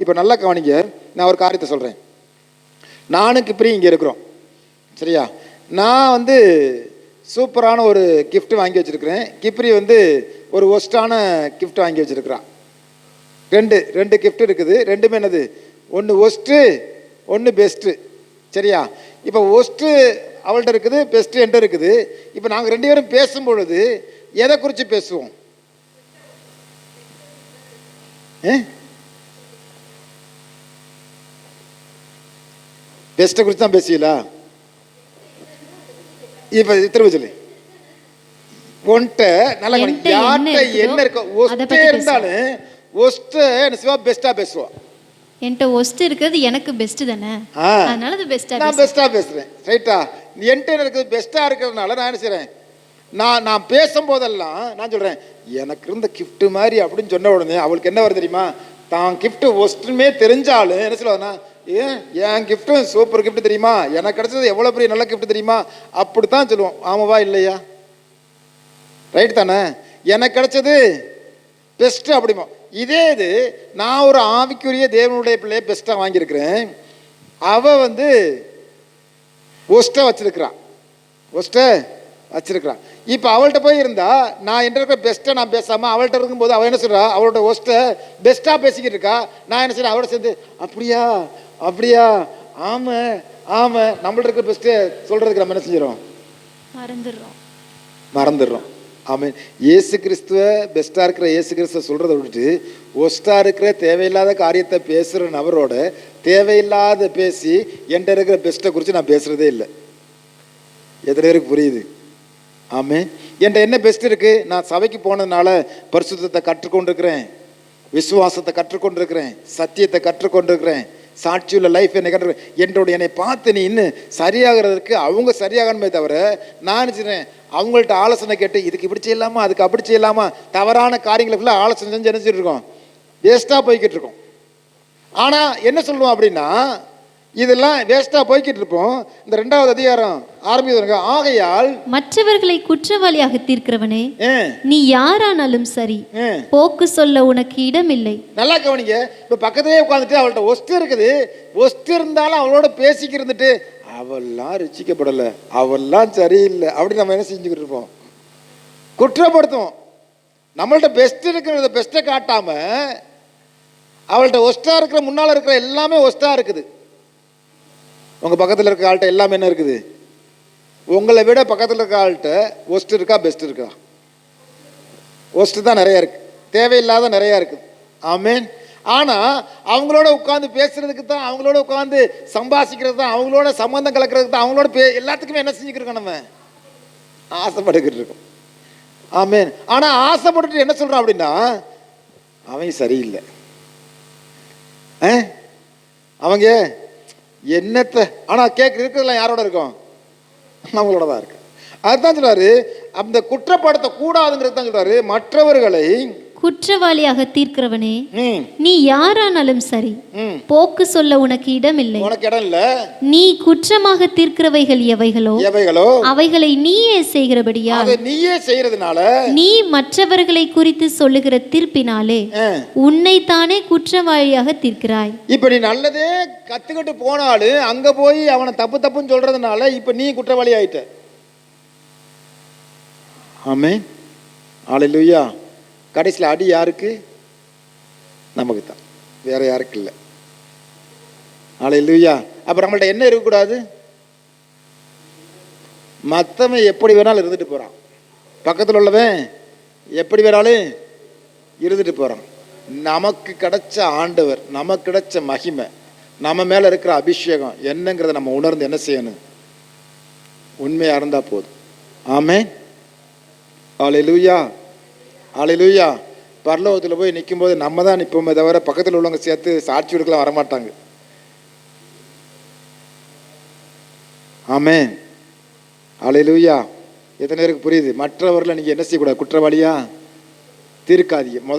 இப்போ நல்லா கவனிங்க நான் ஒரு காரியத்தை சொல்கிறேன் நானும் கிப்ரி இங்கே இருக்கிறோம். சரியா? நான் வந்து சூப்பரான ஒரு கிஃப்ட் வாங்கி வச்சுருக்கிறேன். கிப்ரி வந்து ஒரு ஒஸ்டான கிஃப்ட் வாங்கி வச்சுருக்கிறான். ரெண்டு ரெண்டு கிஃப்ட் இருக்குது. ரெண்டுமே என்னது? ஒன்று ஒஸ்ட்டு ஒன்று பெஸ்ட்டு சரியா? இப்போ ஒஸ்ட்டு அவள்கிட்ட இருக்குது பெஸ்ட்டு என்கிட்ட இருக்குது. இப்போ நாங்கள் ரெண்டு பேரும் பேசும் பொழுது எதை குறித்து பேசுவோம்? ஏ? பெஸ்ட்டை குறித்து தான் பேசுவீங்களா இப்போ திரும்ப சொல்லு. உன்கிட்ட நல்லா யார்கிட்ட என்ன இருக்கோ ஒஸ்டே இருந்தாலும் ஒஸ்ட்டு என்ன செய்வா பெஸ்ட்டாக பேசுவா. என்கிட்ட ஒஸ்ட் இருக்கிறது எனக்கு பெஸ்ட் தானே. அதனால அது பெஸ்டா நான் பெஸ்ட்டாக பேசுகிறேன் ரைட்டா என்கிட்ட இருக்குது? பெஸ்ட்டாக இருக்கிறதுனால நான் என்ன செய்கிறேன் நான் நான் பேசும்போதெல்லாம் நான் சொல்கிறேன் எனக்கு இருந்த gift மாதிரி அப்படின்னு சொன்ன உடனே அவளுக்கு என்ன வரும் தெரியுமா? தான் gift ஒஸ்ட்டுமே தெரிஞ்சாலும் என்ன சொல்லுவாங்கன்னா ஏன்? என் கிஃப்ட்டும் சூப்பர் கிஃப்ட் தெரியுமா? எனக்கு கிடைச்சது எவ்வளோ பெரிய நல்ல கிஃப்ட் தெரியுமா? அப்படி தான் சொல்லுவோம். ஆமாவா இல்லையா? ரைட் தானே? எனக்கு கிடைச்சது பெஸ்ட்டு அப்படிமா. இதே இது நான் ஒரு ஆவிக்குரிய தேவனுடைய பிள்ளைய பெஸ்ட்டாக வாங்கியிருக்கிறேன். அவள் வந்து ஒஸ்ட்டை வச்சுருக்கிறான் ஒஸ்ட்டை வச்சுருக்கிறான் இப்போ அவள்கிட்ட போய் இருந்தால் நான் என்கிட்ட இருக்கிற பெஸ்ட்டை நான் பேசாமல் அவள்கிட்ட இருக்கும்போது அவள் என்ன சொல்கிறா அவளோட ஒஸ்ட்டை பெஸ்ட்டாக பேசிக்கிட்டு இருக்கா. நான் என்ன செய்கிறேன் அவளோட சேர்ந்து அப்படியா? அப்படியா? ஆமாம் ஆமாம் நம்மள்ட்ட இருக்கிற பெஸ்ட்டை சொல்கிறதுக்கு நம்ம என்ன செஞ்சிடும் மறந்துடுறோம். மறந்துடுறோம். ஆமென். இயேசு கிறிஸ்துவ பெஸ்ட்டாக இருக்கிற இயேசு கிறிஸ்துவ சொல்கிறத விட்டுட்டு ஒஸ்ட்டாக இருக்கிற தேவையில்லாத காரியத்தை பேசுகிற நபரோட தேவையில்லாத பேசி என்கிட்ட இருக்கிற பெஸ்ட்டை குறித்து நான் பேசுகிறதே இல்லை. எத்தனை பேருக்கு புரியுது? ஆமே என்கிட்ட என்ன பெஸ்ட் இருக்குது நான் சபைக்கு போனதுனால பரிசுத்தத்தை கற்றுக்கொண்டிருக்கிறேன். விசுவாசத்தை கற்றுக்கொண்டிருக்கிறேன். சத்தியத்தை கற்றுக்கொண்டிருக்கிறேன். சாட்சியுள்ள லைஃப் என்னை கற்று என்னோட என்னை பார்த்து நீ இன்னும் சரியாகிறதுக்கு அவங்க சரியாகணுமே தவிர நான் நினச்சிக்கிறேன் அவங்கள்ட்ட ஆலோசனை கேட்டு இதுக்கு இப்படி செய்யலாமா? அதுக்கு அப்படி செய்யலாமா? தவறான காரியங்களை ஃபுல்லாக ஆலோசனை செஞ்சு நினச்சிட்டு இருக்கோம்? வேஸ்ட்டாக போய்கிட்டு இருக்கோம். ஆனால் என்ன சொல்லுவோம் அப்படின்னா இதெல்லாம் வேஸ்ட்டாக போய்கிட்டு இருப்போம். இந்த ரெண்டாவது அதிகாரம் ஆரம்பிக்கிறவங்க ஆகையால் மற்றவர்களை குற்றவாளியாக தீர்க்கிறவனே நீ யாரானாலும் சரி போக்கு சொல்ல உனக்கு இடமில்லை. நல்லா கவனிங்க. இப்போ பக்கத்துலேயே உட்காந்துட்டு அவள்கிட்ட ஒஸ்ட் இருக்குது. ஒஸ்ட் இருந்தாலும் அவளோட பேசிக்கி இருந்துட்டு அவெல்லாம் ருச்சிக்கப்படலை. அவெல்லாம் சரியில்லை. அப்படின்னு நம்ம என்ன செஞ்சுக்கிட்டு இருப்போம்? குற்றப்படுத்துவோம். நம்மள்ட்ட பெஸ்ட் இருக்கிறத பெஸ்ட்டை காட்டாம அவள்கிட்ட ஒஸ்ட்டாக இருக்கிற முன்னால் இருக்கிற எல்லாமே ஒஸ்ட்டாக இருக்குது. உங்கள் பக்கத்தில் இருக்க ஆள்கிட்ட எல்லாமே என்ன இருக்குது? உங்களை விட பக்கத்தில் இருக்க ஆள்கிட்ட ஒஸ்ட் இருக்கா பெஸ்ட் இருக்கா? ஒஸ்ட்டு தான் நிறையா இருக்குது தேவையில்லாத நிறையா இருக்குது ஆமேன் ஆனால் அவங்களோட உட்காந்து பேசுகிறதுக்கு தான் அவங்களோட உட்காந்து சம்பாசிக்கிறது தான் அவங்களோட சம்மந்தம் கலக்கிறதுக்கு தான் அவங்களோட பே எல்லாத்துக்குமே என்ன செஞ்சுக்கிருக்கோம் நம்ம? ஆசைப்பட்டுக்கிட்டு இருக்கோம். ஆமேன் ஆனால் ஆசைப்பட்டுட்டு என்ன சொல்கிறான் அப்படின்னா அவன் சரியில்லை. ஆ? அவங்க என்னத்தை? ஆனால் கேட்க இருக்கிறதுலாம் யாரோட இருக்கும்? நம்மளோட தான் இருக்கு. அதுதான் சொல்றாரு அந்த குற்றப்படுத்த கூடாதுங்கிறது தான் சொல்றாரு மற்றவர்களை குற்றவாளியாக தீர்க்கிறவனே நீ யாரானாலும் சரி போக்கு சொல்ல உனக்கு இடமில்லை. உனக்கு இடம் இல்ல நீ குற்றமாக தீர்க்கிறவைகள் எவைகளோ எவைகளோ? அவைகளை நீயே செய்கிறபடியால் அதை நீயே செய்யறதுனால நீ மற்றவர்களை குறித்து சொல்லுகிற தீர்ப்பினாலே ஆ, உன்னைத்தானே குற்றவாளியாக தீர்க்கிறாய். இப்ப நீ நல்லதே கத்துக்கிட்டு போனாலும் அங்க போய் அவனை தப்பு தப்புன்னு சொல்றதுனால இப்ப நீ குற்றவாளி ஆயிட்ட. ஆமே ஆலையிலுயா கடைசியில் அடி யாருக்கு? நமக்கு தான் வேற யாருக்கு இல்லை. ஆலையிலுயா அப்புறம் நம்மள்ட்ட என்ன இருக்கக்கூடாது? மற்றவன் எப்படி வேணாலும் இருந்துட்டு போகிறான் பக்கத்தில் உள்ளவன் எப்படி வேணாலும் இருந்துட்டு போகிறான் நமக்கு கிடைச்ச ஆண்டவர் நமக்கு கிடைச்ச மகிமை நம்ம மேலே இருக்கிற அபிஷேகம் என்னங்கிறத நம்ம உணர்ந்து என்ன செய்யணும்? உண்மையாக இருந்தால் போதும். ஆமே ஆலையிலுயா ஆலையிலுயா பரலோகத்தில் போய் நிற்கும்போது நம்ம தான் நிற்போமே தவிர பக்கத்தில் உள்ளவங்க சேர்த்து சாட்சி கொடுக்கலாம் வரமாட்டாங்க. ஆமே ஆலையிலுயா எத்தனை பேருக்கு புரியுது? மற்றவர்களை நீங்கள் என்ன செய்யக்கூடாது? குற்றவாளியா? தீர்க்காதீங்க. முதல்ல